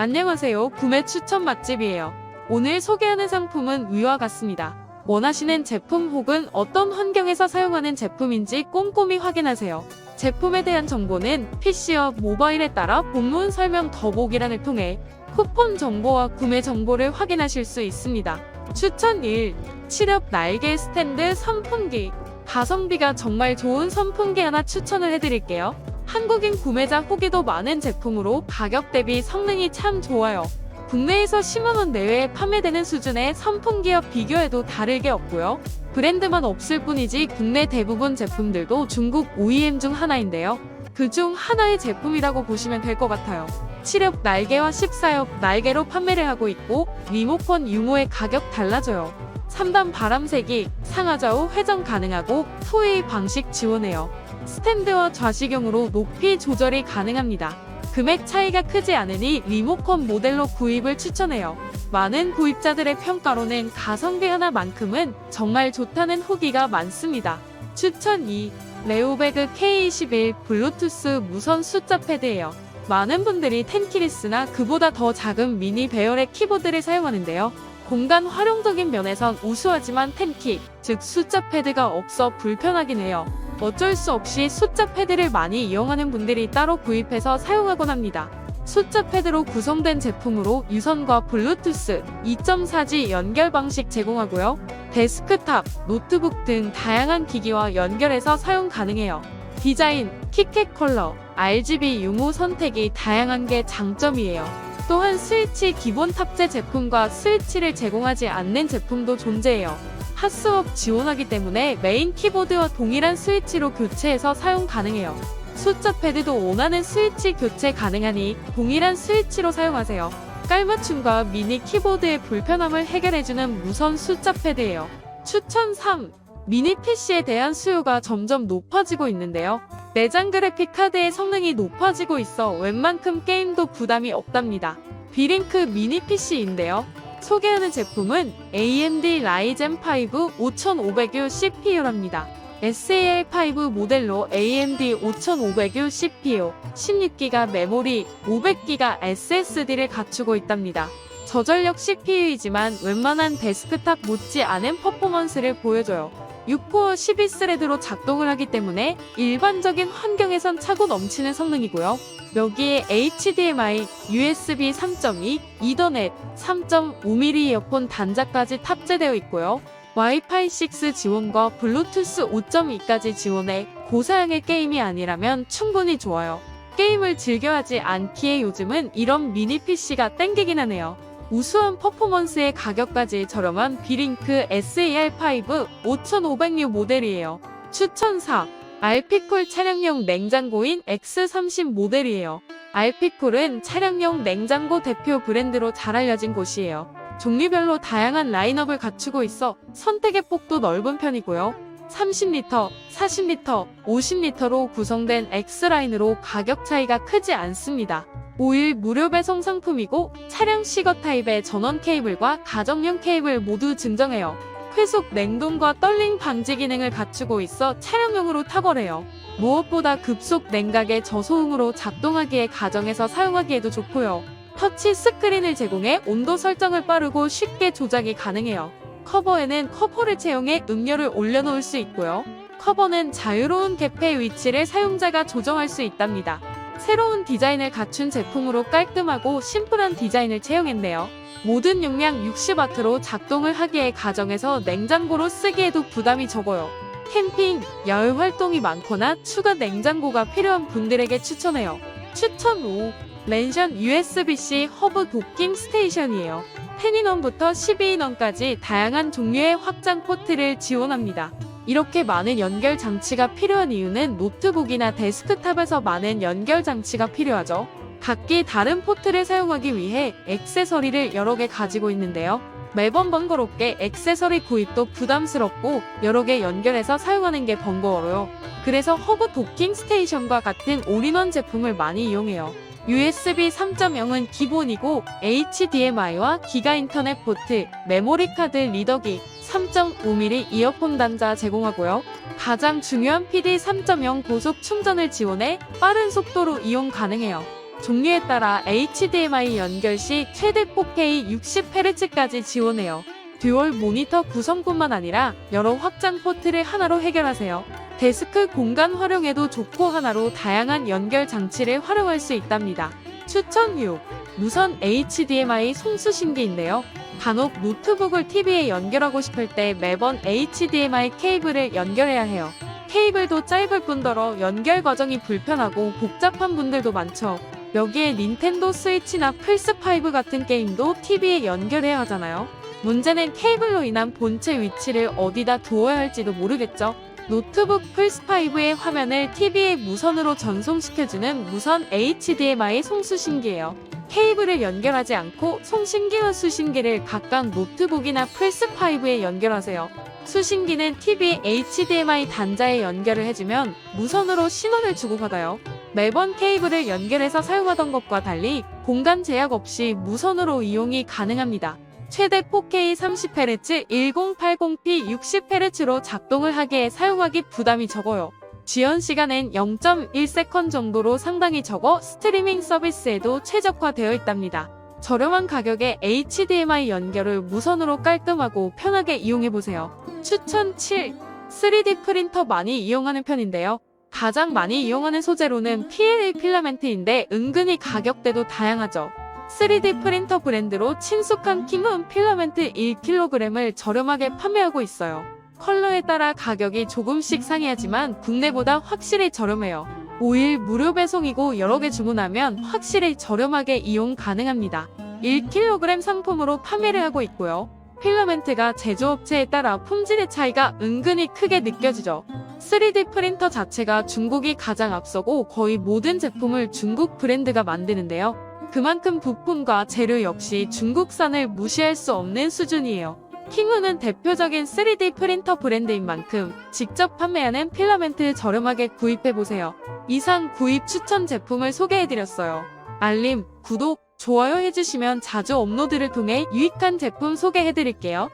안녕하세요. 구매 추천 맛집이에요. 오늘 소개하는 상품은 위와 같습니다. 원하시는 제품 혹은 어떤 환경에서 사용하는 제품인지 꼼꼼히 확인하세요. 제품에 대한 정보는 PC와 모바일에 따라 본문 설명 더보기란을 통해 쿠폰 정보와 구매 정보를 확인하실 수 있습니다. 추천 1. 치력 날개 스탠드 선풍기. 가성비가 정말 좋은 선풍기 하나 추천을 해드릴게요. 한국인 구매자 후기도 많은 제품으로 가격 대비 성능이 참 좋아요. 국내에서 10만원 내외에 판매되는 수준의 선풍기와 비교해도 다를 게 없고요. 브랜드만 없을 뿐이지 국내 대부분 제품들도 중국 OEM 중 하나인데요. 그 중 하나의 제품이라고 보시면 될 것 같아요. 7엽 날개와 14엽 날개로 판매를 하고 있고 리모컨 유무의 가격 달라져요. 3단 바람색이 상하좌우 회전 가능하고 토의 방식 지원해요. 스탠드와 좌시경으로 높이 조절이 가능합니다. 금액 차이가 크지 않으니 리모컨 모델로 구입을 추천해요. 많은 구입자들의 평가로는 가성비 하나만큼은 정말 좋다는 후기가 많습니다. 추천 2. 레오베그 K21 블루투스 무선 숫자 패드예요. 많은 분들이 텐키리스나 그보다 더 작은 미니 배열의 키보드를 사용하는데요. 공간 활용적인 면에선 우수하지만 텐키, 즉 숫자 패드가 없어 불편하긴 해요. 어쩔 수 없이 숫자 패드를 많이 이용하는 분들이 따로 구입해서 사용하곤 합니다. 숫자 패드로 구성된 제품으로 유선과 블루투스 2.4G 연결 방식 제공하고요. 데스크탑, 노트북 등 다양한 기기와 연결해서 사용 가능해요. 디자인, 키캣 컬러, RGB 유무 선택이 다양한 게 장점이에요. 또한 스위치 기본 탑재 제품과 스위치를 제공하지 않는 제품도 존재해요. 핫스왑 지원하기 때문에 메인 키보드와 동일한 스위치로 교체해서 사용 가능해요. 숫자 패드도 원하는 스위치 교체 가능하니 동일한 스위치로 사용하세요. 깔맞춤과 미니 키보드의 불편함을 해결해주는 무선 숫자 패드예요. 추천 3. 미니 PC에 대한 수요가 점점 높아지고 있는데요. 내장 그래픽 카드의 성능이 높아지고 있어 웬만큼 게임도 부담이 없답니다. 비링크 미니 PC인데요. 소개하는 제품은 AMD 라이젠 5 5500U CPU랍니다. SAL5 모델로 AMD 5500U CPU, 16기가 메모리, 500기가 SSD를 갖추고 있답니다. 저전력 CPU이지만 웬만한 데스크탑 못지 않은 퍼포먼스를 보여줘요. 6코어 12스레드로 작동을 하기 때문에 일반적인 환경에선 차고 넘치는 성능이고요. 여기에 HDMI, USB 3.2, 이더넷, 3.5mm 이어폰 단자까지 탑재되어 있고요. 와이파이 6 지원과 블루투스 5.2까지 지원해 고사양의 게임이 아니라면 충분히 좋아요. 게임을 즐겨하지 않기에 요즘은 이런 미니 PC가 땡기긴 하네요. 우수한 퍼포먼스의 가격까지 저렴한 비링크 SAR5 5500U 모델이에요. 추천 4. 알피콜 차량용 냉장고인 X30 모델이에요. 알피콜은 차량용 냉장고 대표 브랜드로 잘 알려진 곳이에요. 종류별로 다양한 라인업을 갖추고 있어 선택의 폭도 넓은 편이고요. 30리터, 40리터, 50리터로 구성된 X라인으로 가격 차이가 크지 않습니다. 5일 무료 배송 상품이고 차량 시거 타입의 전원 케이블과 가정용 케이블 모두 증정해요. 회속 냉동과 떨림 방지 기능을 갖추고 있어 차량용으로 탁월해요. 무엇보다 급속 냉각의 저소음으로 작동하기에 가정에서 사용하기에도 좋고요. 터치 스크린을 제공해 온도 설정을 빠르고 쉽게 조작이 가능해요. 커버에는 커버를 채용해 음료를 올려놓을 수 있고요. 커버는 자유로운 개폐 위치를 사용자가 조정할 수 있답니다. 새로운 디자인을 갖춘 제품으로 깔끔하고 심플한 디자인을 채용했네요. 모든 용량 60W로 작동을 하기에 가정에서 냉장고로 쓰기에도 부담이 적어요. 캠핑, 야외 활동이 많거나 추가 냉장고가 필요한 분들에게 추천해요. 추천 5. 랜션 USB-C 허브 도킹 스테이션이에요. 10인원부터 12인원까지 다양한 종류의 확장 포트를 지원합니다. 이렇게 많은 연결 장치가 필요한 이유는 노트북이나 데스크탑에서 많은 연결 장치가 필요하죠. 각기 다른 포트를 사용하기 위해 액세서리를 여러 개 가지고 있는데요. 매번 번거롭게 액세서리 구입도 부담스럽고 여러 개 연결해서 사용하는 게 번거로워요. 그래서 허브 도킹 스테이션과 같은 올인원 제품을 많이 이용해요. USB 3.0은 기본이고 HDMI와 기가 인터넷 포트, 메모리 카드 리더기, 3.5mm 이어폰 단자 제공하고요. 가장 중요한 PD 3.0 고속 충전을 지원해 빠른 속도로 이용 가능해요. 종류에 따라 HDMI 연결 시 최대 4K 60Hz까지 지원해요. 듀얼 모니터 구성뿐만 아니라 여러 확장 포트를 하나로 해결하세요. 데스크 공간 활용에도 좋고 하나로 다양한 연결 장치를 활용할 수 있답니다. 추천 6. 무선 HDMI 송수신기인데요. 간혹 노트북을 TV에 연결하고 싶을 때 매번 HDMI 케이블을 연결해야 해요. 케이블도 짧을 뿐더러 연결 과정이 불편하고 복잡한 분들도 많죠. 여기에 닌텐도 스위치나 플스5 같은 게임도 TV에 연결해야 하잖아요. 문제는 케이블로 인한 본체 위치를 어디다 두어야 할지도 모르겠죠. 노트북 플스5의 화면을 TV에 무선으로 전송시켜주는 무선 HDMI 송수신기예요. 케이블을 연결하지 않고 송신기와 수신기를 각각 노트북이나 플스5에 연결하세요. 수신기는 TV HDMI 단자에 연결을 해주면 무선으로 신호를 주고받아요. 매번 케이블을 연결해서 사용하던 것과 달리 공간 제약 없이 무선으로 이용이 가능합니다. 최대 4K 30Hz 1080p 60Hz로 작동을 하기에 사용하기 부담이 적어요. 지연 시간은 0.1세컨 정도로 상당히 적어 스트리밍 서비스에도 최적화되어 있답니다. 저렴한 가격에 HDMI 연결을 무선으로 깔끔하고 편하게 이용해보세요. 추천 7. 3D 프린터 많이 이용하는 편인데요. 가장 많이 이용하는 소재로는 PLA 필라멘트인데 은근히 가격대도 다양하죠. 3D 프린터 브랜드로 친숙한 킹은 필라멘트 1kg을 저렴하게 판매하고 있어요. 컬러에 따라 가격이 조금씩 상이하지만 국내보다 확실히 저렴해요. 5일 무료 배송이고 여러 개 주문하면 확실히 저렴하게 이용 가능합니다. 1kg 상품으로 판매를 하고 있고요. 필라멘트가 제조업체에 따라 품질의 차이가 은근히 크게 느껴지죠. 3D 프린터 자체가 중국이 가장 앞서고 거의 모든 제품을 중국 브랜드가 만드는데요. 그만큼 부품과 재료 역시 중국산을 무시할 수 없는 수준이에요. 킹우는 대표적인 3D 프린터 브랜드인 만큼 직접 판매하는 필라멘트 저렴하게 구입해보세요. 이상 구입 추천 제품을 소개해드렸어요. 알림, 구독, 좋아요 해주시면 자주 업로드를 통해 유익한 제품 소개해드릴게요.